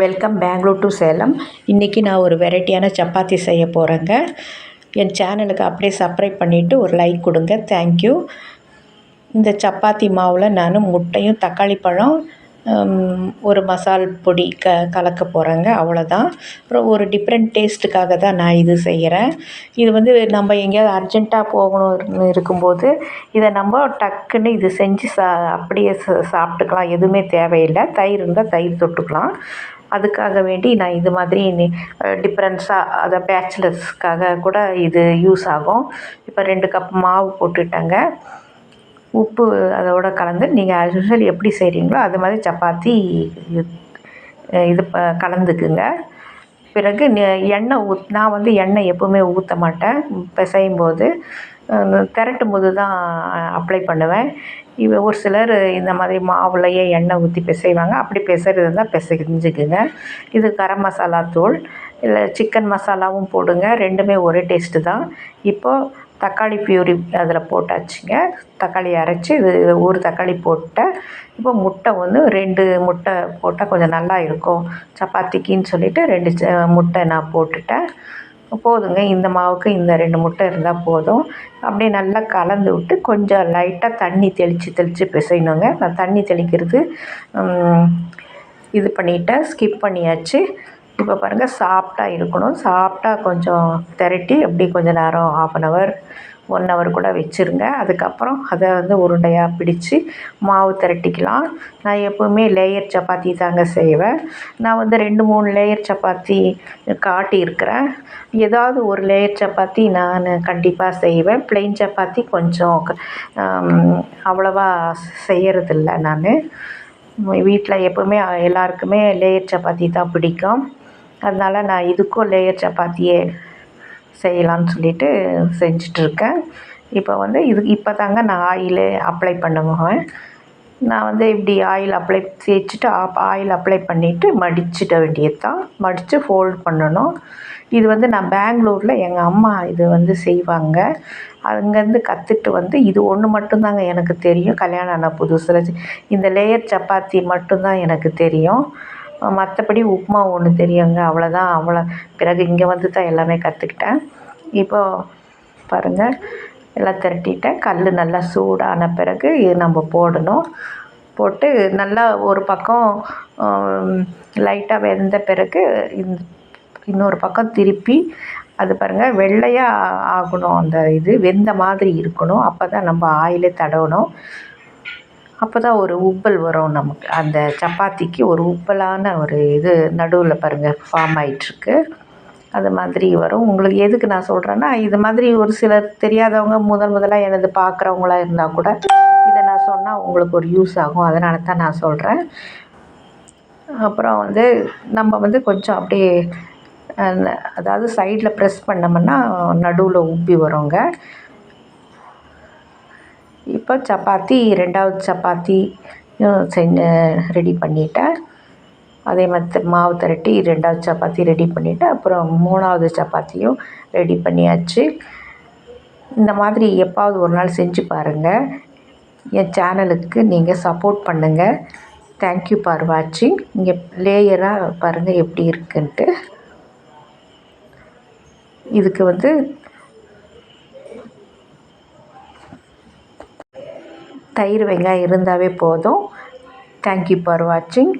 Welcome Bangalore to Salem. இன்றைக்கி நான் ஒரு வெரைட்டியான சப்பாத்தி செய்ய போகிறேங்க என் சேனலுக்கு அப்படியே சப்ஸ்கிரைப் பண்ணிவிட்டு ஒரு லைக் கொடுங்க. தேங்க்யூ இந்த சப்பாத்தி மாவில் நான் முட்டையும் தக்காளி பழம் ஒரு மசால் பொடி க கலக்க போகிறேங்க அவ்வளோதான் அப்புறம் ஒரு டிஃப்ரெண்ட் டேஸ்ட்டுக்காக தான் நான் இது செய்கிறேன் இது வந்து நம்ம எங்கேயாவது அர்ஜெண்ட்டாக போகணும்னு இருக்கும்போது இதை நம்ம டக்குன்னு இது செஞ்சு சா அப்படியே ச சாப்பிட்டுக்கலாம். எதுவுமே தேவையில்லை. தயிர் இருந்தால் தயிர் தொட்டுக்கலாம். அதுக்காக வேண்டி நான் இது மாதிரி டிஃப்ரென்ஸாக அதை பேச்சுலர்ஸ்க்காக கூட இது யூஸ் ஆகும். இப்போ ரெண்டு கப் மாவு போட்டுட்டேங்க. உப்பு அதோட கலந்து நீங்கள் ஆஸ் யூஸ்வல் எப்படி செய்கிறீங்களோ அது மாதிரி சப்பாத்தி இது ப கலந்துக்குங்க. பிறகு எண்ணெய் ஊத் நான் வந்து எண்ணெய் எப்போவுமே ஊற்ற மாட்டேன். பிசையும் போது திரட்டும் போது தான் அப்ளை பண்ணுவேன். இவ ஒரு சிலர் இந்த மாதிரி மாவுலையே எண்ணெய் ஊற்றி பிசைவாங்க. அப்படி பிசைறது இருந்தால் பிசைஞ்சுக்குங்க. இது கரம் மசாலா தூள் இல்லை சிக்கன் மசாலாவும் போடுங்க. ரெண்டுமே ஒரே டேஸ்ட்டு தான். இப்போது தக்காளி பியூரி அதில் போட்டாச்சுங்க. தக்காளி அரைச்சி இது ஒரு தக்காளி போட்டேன் இப்போ முட்டை வந்து ரெண்டு முட்டை போட்டால் கொஞ்சம் நல்லா இருக்கும். சப்பாத்திக்குன்னு சொல்லிட்டு ரெண்டு ச- முட்டை நான் போட்டுட்டேன். போதுங்க. இந்த மாவுக்கு இந்த ரெண்டு முட்டை இருந்தால் போதும். அப்படியே நல்லா கலந்து விட்டு கொஞ்சம் லைட்டாக தண்ணி தெளித்து தெளித்து பிசையணுங்க. நான் தண்ணி தெளிக்கிறது இது பண்ணிட்டேன். ஸ்கிப் பண்ணியாச்சு. இப்போ பாருங்கள் சாஃப்டாக இருக்கணும். சாஃப்டாக கொஞ்சம் திரட்டி அப்படி கொஞ்சம் நேரம் half an hour one hour கூட வச்சுருங்க. அதுக்கப்புறம் அதை வந்து உருண்டையாக பிடித்து மாவு திரட்டிக்கலாம். நான் எப்போவுமே லேயர் சப்பாத்தி தாங்க செய்வேன். நான் வந்து ரெண்டு மூணு லேயர் சப்பாத்தி காட்டியிருக்கிறேன். ஏதாவது ஒரு லேயர் சப்பாத்தி நான் கண்டிப்பாக செய்வேன். ப்ளெயின் சப்பாத்தி கொஞ்சம் அவ்வளோவா அவ்வளவா செய்யறதில்ல நான். வீட்டில் எப்போவுமே எல்லாருக்குமே லேயர் சப்பாத்தி தான் பிடிக்கும். அதனால் நான் இதுக்கும் லேயர் சப்பாத்தியே செய்யலாம்னு சொல்லிட்டு செஞ்சிட்ருக்கேன். இப்போ வந்து இது இப்போ தாங்க நான் ஆயில் அப்ளை பண்ணுவேன் நான் வந்து இப்படி ஆயில் அப்ளை தேய்ச்சிட்டு ஆப் ஆயில் அப்ளை பண்ணிவிட்டு மடிச்சிட வேண்டியது தான் மடித்து ஃபோல்ட் பண்ணணும். இது வந்து நான் பெங்களூரில் எங்கள் அம்மா இது வந்து செய்வாங்க. அங்கேருந்து கற்றுட்டு வந்து இது ஒன்று மட்டும்தாங்க எனக்கு தெரியும். கல்யாணம் ஆன புதுசில் இந்த லேயர் சப்பாத்தி மட்டும்தான் எனக்கு தெரியும். மற்றபடி உப்புமா ஒன்று தெரியுங்க. அவ்வளோதான் அவ்வளோ பிறகு இங்கே வந்து தான் எல்லாமே கற்றுக்கிட்டேன் இப்போது பாருங்கள் எல்லாம் திரட்டிட்டேன். கல் நல்லா சூடான பிறகு இது நம்ம போடணும். போட்டு நல்லா ஒரு பக்கம் லைட்டாக வெந்த பிறகு இன்னொரு பக்கம் திருப்பி அது பாருங்கள் வெள்ளையாக ஆகணும் அந்த இது. வெந்த மாதிரி இருக்கணும். அப்போ தான் நம்ம ஆயிலே தடவணும். அப்போ தான் ஒரு உப்பல் வரும் நமக்கு. அந்த சப்பாத்திக்கு ஒரு உப்பலான ஒரு இது நடுவில் பாருங்கள் ஃபார்ம் ஆகிட்டுருக்கு அது மாதிரி வரும். உங்களுக்கு எதுக்கு நான் சொல்கிறேன்னா இது மாதிரி ஒரு சிலர் தெரியாதவங்க முதல் முதலாக எனது பார்க்குறவங்களா இருந்தால் கூட இதை நான் சொன்னால் உங்களுக்கு ஒரு யூஸ் ஆகும். அதனால தான் நான் சொல்கிறேன் அப்புறம் வந்து நம்ம வந்து கொஞ்சம் அப்படியே அதாவது சைடில் ப்ரெஸ் பண்ணோம்னா நடுவில் உப்பி வருங்க. இப்போ சப்பாத்தி ரெண்டாவது சப்பாத்தி செஞ்சு ரெடி பண்ணிட்டேன் அதே மாதிரி மாவு திரட்டி ரெண்டாவது சப்பாத்தி ரெடி பண்ணிவிட்டு அப்புறம் மூணாவது சப்பாத்தியும் ரெடி பண்ணியாச்சு. இந்த மாதிரி எப்பாவது ஒரு நாள் செஞ்சு பாருங்கள் என் சேனலுக்கு நீங்கள் சப்போர்ட் பண்ணுங்கள் தேங்க்யூ ஃபார் வாட்சிங் இங்கே லேயராக பாருங்கள் எப்படி இருக்குன்ட்டு. இதுக்கு வந்து தயிர் வெங்காயம் இருந்தாவே போதும். தேங்க்யூ ஃபார் வாட்சிங்